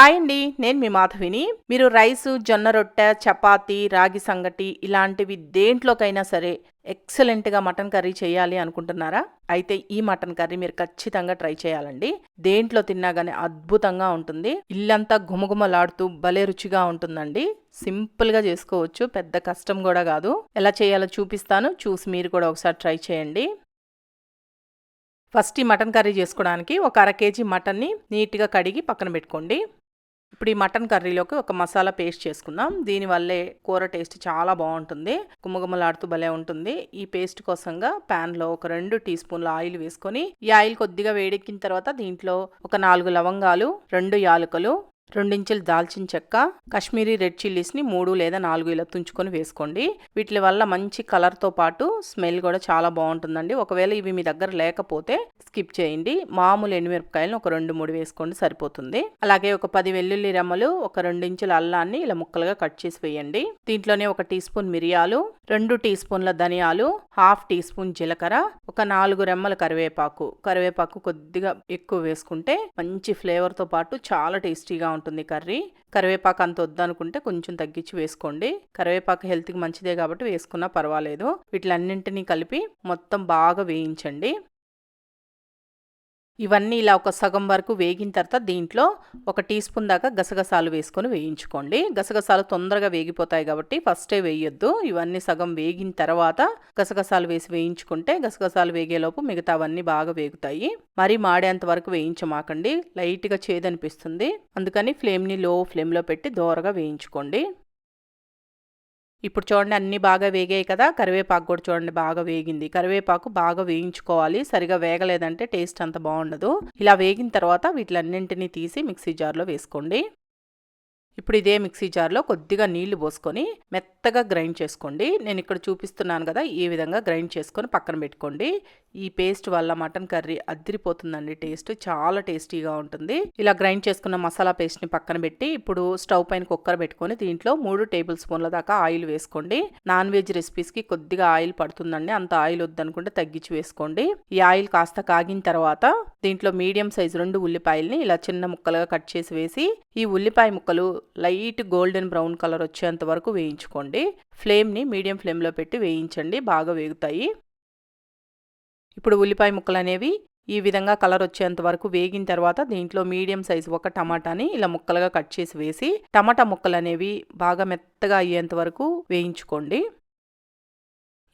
Hi అండి నేను మీ మాధవిని. మీరు రైస్ జొన్న రొట్టె చపాతి రాగి సంగటి ఇలాంటివి దేంట్లోకైనా సరే ఎక్సలెంట్గా మటన్ కర్రీ చేయాలి అనుకుంటున్నారా? అయితే ఈ మటన్ కర్రీ మీరు ఖచ్చితంగా ట్రై చేయాలండి. దేంట్లో తిన్నా కానీ అద్భుతంగా ఉంటుంది. ఇల్లంతా గుమగుమలాడుతూ భలే రుచిగా ఉంటుందండి. సింపుల్గా చేసుకోవచ్చు పెద్ద కష్టం కూడా కాదు. ఎలా చేయాలో చూపిస్తాను చూసి మీరు కూడా ఒకసారి ట్రై చేయండి. ఫస్ట్ ఈ మటన్ కర్రీ చేసుకోవడానికి ఒక అర కేజీ మటన్ని నీట్గా కడిగి పక్కన పెట్టుకోండి. ఇప్పుడు ఈ మటన్ కర్రీలోకి ఒక మసాలా పేస్ట్ చేసుకుందాం. దీనివల్లే కూర టేస్ట్ చాలా బాగుంటుంది. గుమ్మగుమ్మలాడుతూ భలే ఉంటుంది. ఈ పేస్ట్ కోసంగా ప్యాన్లో ఒక రెండు టీ స్పూన్ల ఆయిల్ వేసుకొని ఈ ఆయిల్ కొద్దిగా వేడెక్కిన తర్వాత దీంట్లో ఒక నాలుగు లవంగాలు రెండు యాలకులు రెండించులు దాల్చిన చెక్క కాశ్మీరీ రెడ్ చిల్లీస్ని మూడు లేదా నాలుగు ఇలా తుంచుకొని వేసుకోండి. వీటి వల్ల మంచి కలర్తో పాటు స్మెల్ కూడా చాలా బాగుంటుందండి. ఒకవేళ ఇవి మీ దగ్గర లేకపోతే స్కిప్ చేయండి. మామూలు ఎండుమిరపకాయలను ఒక రెండు మూడు వేసుకోండి సరిపోతుంది. అలాగే ఒక పది వెల్లుల్లి రెమ్మలు ఒక రెండించుల అల్లాన్ని ఇలా ముక్కలుగా కట్ చేసి వేయండి. దీంట్లోనే ఒక టీ స్పూన్ మిరియాలు రెండు టీ స్పూన్ల ధనియాలు హాఫ్ టీ స్పూన్ జీలకర్ర ఒక నాలుగు రెమ్మల కరివేపాకు. కరివేపాకు కొద్దిగా ఎక్కువ వేసుకుంటే మంచి ఫ్లేవర్తో పాటు చాలా టేస్టీగా ఉంటుంది కర్రీ. కరివేపాకు అంత వద్దనుకుంటే కొంచెం తగ్గించి వేసుకోండి. కరివేపాకు హెల్త్కి మంచిదే కాబట్టి వేసుకున్నా పర్వాలేదు. వీటిలన్నింటినీ కలిపి మొత్తం బాగా వేయించండి. ఇవన్నీ ఇలా ఒక సగం వరకు వేగిన తర్వాత దీంట్లో ఒక టీ స్పూన్ దాకా గసగసాలు వేసుకొని వేయించుకోండి. గసగసాలు తొందరగా వేగిపోతాయి కాబట్టి ఫస్టే వేయొద్దు. ఇవన్నీ సగం వేగిన తర్వాత గసగసాలు వేసి వేయించుకుంటే గసగసాలు వేగేలోపు మిగతా అవన్నీ బాగా వేగుతాయి. మరి మాడేంత వరకు వేయించమాకండి. లైట్గా చేదనిపిస్తుంది. అందుకని ఫ్లేమ్ని లో ఫ్లేమ్లో పెట్టి దోరగా వేయించుకోండి. ఇప్పుడు చూడండి అన్నీ బాగా వేగాయి కదా. కరివేపాకు కూడా చూడండి బాగా వేగింది. కరివేపాకు బాగా వేయించుకోవాలి. సరిగా వేగలేదంటే టేస్ట్ అంత బాగుండదు. ఇలా వేగిన తర్వాత వీటిలన్నింటినీ తీసి మిక్సీ జార్లో వేసుకోండి. ఇప్పుడు ఇదే మిక్సీ జార్లో కొద్దిగా నీళ్ళు పోసుకొని మెత్తగా గ్రైండ్ చేసుకోండి. నేను ఇక్కడ చూపిస్తున్నాను కదా ఈ విధంగా గ్రైండ్ చేసుకొని పక్కన పెట్టుకోండి. ఈ పేస్ట్ వల్ల మటన్ కర్రీ అద్దరిపోతుందండి టేస్ట్ చాలా టేస్టీగా ఉంటుంది. ఇలా గ్రైండ్ చేసుకున్న మసాలా పేస్ట్ని పక్కన పెట్టి ఇప్పుడు స్టవ్ పైన కుక్కర్ పెట్టుకొని దీంట్లో మూడు టేబుల్ స్పూన్ల దాకా ఆయిల్ వేసుకోండి. నాన్ వెజ్ రెసిపీస్కి కొద్దిగా ఆయిల్ పడుతుందండి. అంత ఆయిల్ వద్దనుకుంటే తగ్గించి వేసుకోండి. ఈ ఆయిల్ కాస్త కాగిన తర్వాత దీంట్లో మీడియం సైజు రెండు ఉల్లిపాయల్ని ఇలా చిన్న ముక్కలుగా కట్ చేసి వేసి ఈ ఉల్లిపాయ ముక్కలు లైట్ గోల్డెన్ బ్రౌన్ కలర్ వచ్చేంత వరకు వేయించుకోండి. ఫ్లేమ్ని మీడియం ఫ్లేమ్లో పెట్టి వేయించండి బాగా వేగుతాయి. ఇప్పుడు ఉల్లిపాయ ముక్కలు అనేవి ఈ విధంగా కలర్ వచ్చేంత వరకు వేగిన తర్వాత దీంట్లో మీడియం సైజు ఒక టమాటాని ఇలా ముక్కలుగా కట్ చేసి వేసి టమాటా ముక్కలు అనేవి బాగా మెత్తగా అయ్యేంత వరకు వేయించుకోండి.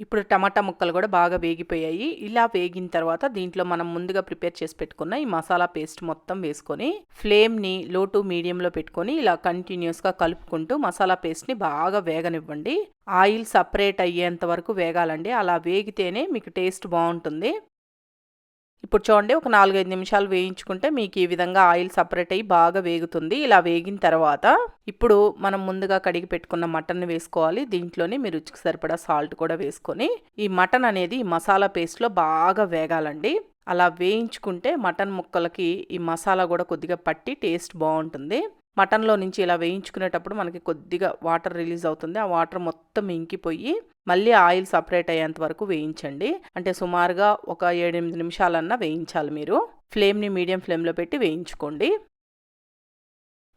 ఇప్పుడు టమాటా ముక్కలు కూడా బాగా వేగిపోయాయి. ఇలా వేగిన తర్వాత దీంట్లో మనం ముందుగా ప్రిపేర్ చేసి పెట్టుకున్న ఈ మసాలా పేస్ట్ మొత్తం వేసుకొని ఫ్లేమ్ని లో టు మీడియంలో పెట్టుకొని ఇలా కంటిన్యూస్గా కలుపుకుంటూ మసాలా పేస్ట్ని బాగా వేగనివ్వండి. ఆయిల్ సపరేట్ అయ్యేంత వరకు వేగాలండి. అలా వేగితేనే మీకు టేస్ట్ బాగుంటుంది. ఇప్పుడు చూడండి ఒక నాలుగైదు నిమిషాలు వేయించుకుంటే మీకు ఈ విధంగా ఆయిల్ సపరేట్ అయ్యి బాగా వేగుతుంది. ఇలా వేగిన తర్వాత ఇప్పుడు మనం ముందుగా కడిగి పెట్టుకున్న మటన్ వేసుకోవాలి. దీంట్లోనే మీ రుచికి సరిపడా సాల్ట్ కూడా వేసుకొని ఈ మటన్ అనేది ఈ మసాలా పేస్ట్లో బాగా వేగాలండి. అలా వేయించుకుంటే మటన్ ముక్కలకి ఈ మసాలా కూడా కొద్దిగా పట్టి టేస్ట్ బాగుంటుంది. మటన్లో నుంచి ఇలా వేయించుకునేటప్పుడు మనకి కొద్దిగా వాటర్ రిలీజ్ అవుతుంది. ఆ వాటర్ మొత్తం ఇంకిపోయి మళ్ళీ ఆయిల్ సపరేట్ అయ్యేంత వరకు వేయించండి. అంటే సుమారుగా ఒక ఏడెనిమిది నిమిషాలన్నా వేయించాలి మీరు. ఫ్లేమ్ని మీడియం ఫ్లేమ్లో పెట్టి వేయించుకోండి.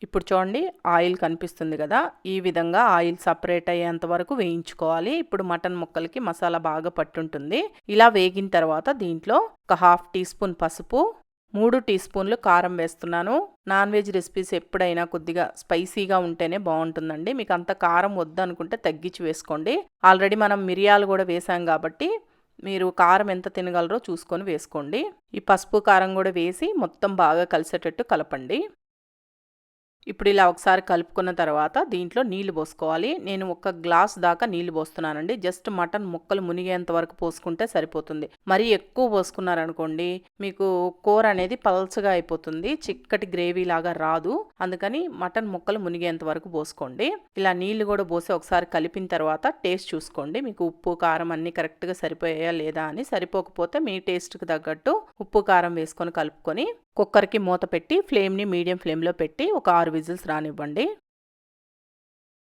ఇప్పుడు చూడండి ఆయిల్ కనిపిస్తుంది కదా. ఈ విధంగా ఆయిల్ సపరేట్ అయ్యేంత వరకు వేయించుకోవాలి. ఇప్పుడు మటన్ ముక్కలకి మసాలా బాగా పట్టుంటుంది. ఇలా వేగిన తర్వాత దీంట్లో ఒక హాఫ్ టీ స్పూన్ పసుపు మూడు టీ స్పూన్లు కారం వేస్తున్నాను. నాన్ వెజ్ రెసిపీస్ ఎప్పుడైనా కొద్దిగా స్పైసీగా ఉంటేనే బాగుంటుందండి. మీకు అంత కారం వద్దనుకుంటే తగ్గించి వేసుకోండి. ఆల్రెడీ మనం మిరియాలు కూడా వేసాం కాబట్టి మీరు కారం ఎంత తినగలరో చూసుకొని వేసుకోండి. ఈ పసుపు కారం కూడా వేసి మొత్తం బాగా కలిసేటట్టు కలపండి. ఇప్పుడు ఇలా ఒకసారి కలుపుకున్న తర్వాత దీంట్లో నీళ్ళు పోసుకోవాలి. నేను ఒక గ్లాస్ దాకా నీళ్ళు పోస్తున్నానండి. జస్ట్ మటన్ ముక్కలు మునిగేంత వరకు పోసుకుంటే సరిపోతుంది. మరీ ఎక్కువ పోసుకున్నారనుకోండి మీకు కూర అనేది పల్చగా అయిపోతుంది. చిక్కటి గ్రేవీ లాగా రాదు. అందుకని మటన్ ముక్కలు మునిగేంత వరకు పోసుకోండి. ఇలా నీళ్ళు కూడా పోసి ఒకసారి కలిపిన తర్వాత టేస్ట్ చూసుకోండి. మీకు ఉప్పు కారం అన్నీ కరెక్ట్గా సరిపోయాయా లేదా అని సరిపోకపోతే మీ టేస్ట్కి తగ్గట్టు ఉప్పు కారం వేసుకొని కలుపుకొని కుక్కర్కి మూత పెట్టి ఫ్లేమ్ని మీడియం ఫ్లేమ్లో పెట్టి ఒక ఆరు ఆరు విజిల్స్ రానివ్వండి.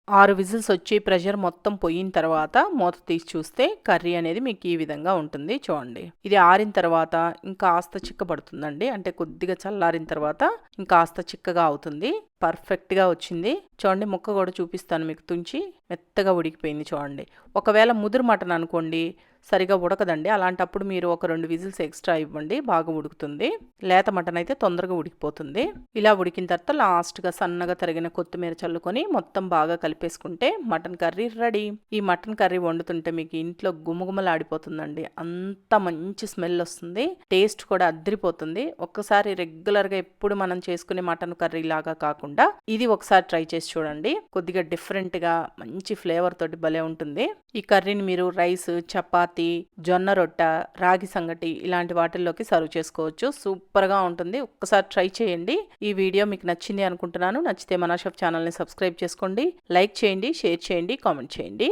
ఆరు విజిల్స్ వచ్చి ప్రెషర్ మొత్తం పోయిన తర్వాత మూత తీసి చూస్తే కర్రీ అనేది మీకు ఈ విధంగా ఉంటుంది చూడండి. ఇది ఆరిన తర్వాత ఇంకా ఆస్త చిక్కబడుతుందండి. అంటే కొద్దిగా చల్లారిన తర్వాత ఇంకా ఆస్త చిక్కగా అవుతుంది. పర్ఫెక్ట్గా వచ్చింది. చూడండి ముక్క కూడా చూపిస్తాను మీకు తుంచి. మెత్తగా ఉడికిపోయింది చూడండి. ఒకవేళ ముదురు మటన్ అనుకోండి సరిగా ఉడకదండి. అలాంటప్పుడు మీరు ఒక రెండు విజిల్స్ ఎక్స్ట్రా ఇవ్వండి బాగా ఉడుకుతుంది. లేత మటన్ అయితే తొందరగా ఉడికిపోతుంది. ఇలా ఉడికిన తర్వాత లాస్ట్గా సన్నగా తరిగిన కొత్తిమీర చల్లుకొని మొత్తం బాగా కలిపేసుకుంటే మటన్ కర్రీ రెడీ. ఈ మటన్ కర్రీ వండుతుంటే మీకు ఇంట్లో గుమగుమలాడిపోతుందండి. అంత మంచి స్మెల్ వస్తుంది. టేస్ట్ కూడా అద్దరిపోతుంది. ఒక్కసారి రెగ్యులర్గా ఎప్పుడు మనం చేసుకునే మటన్ కర్రీ లాగా కాకుండా. కాకుండా ఇది ఒకసారి ట్రై చేసి చూడండి. కొద్దిగా డిఫరెంట్గా మంచి ఫ్లేవర్ తోటి భలే ఉంటుంది. ఈ కర్రీని మీరు రైస్ చపాతి జొన్న రొట్ట రాగి సంగటి ఇలాంటి వాటిల్లోకి సర్వ్ చేసుకోవచ్చు. సూపర్గా ఉంటుంది. ఒక్కసారి ట్రై చేయండి. ఈ వీడియో మీకు నచ్చింది అనుకుంటున్నాను. నచ్చితే మన షెఫ్ ఛానల్ని సబ్స్క్రైబ్ చేసుకోండి. లైక్ చేయండి షేర్ చేయండి కామెంట్ చేయండి.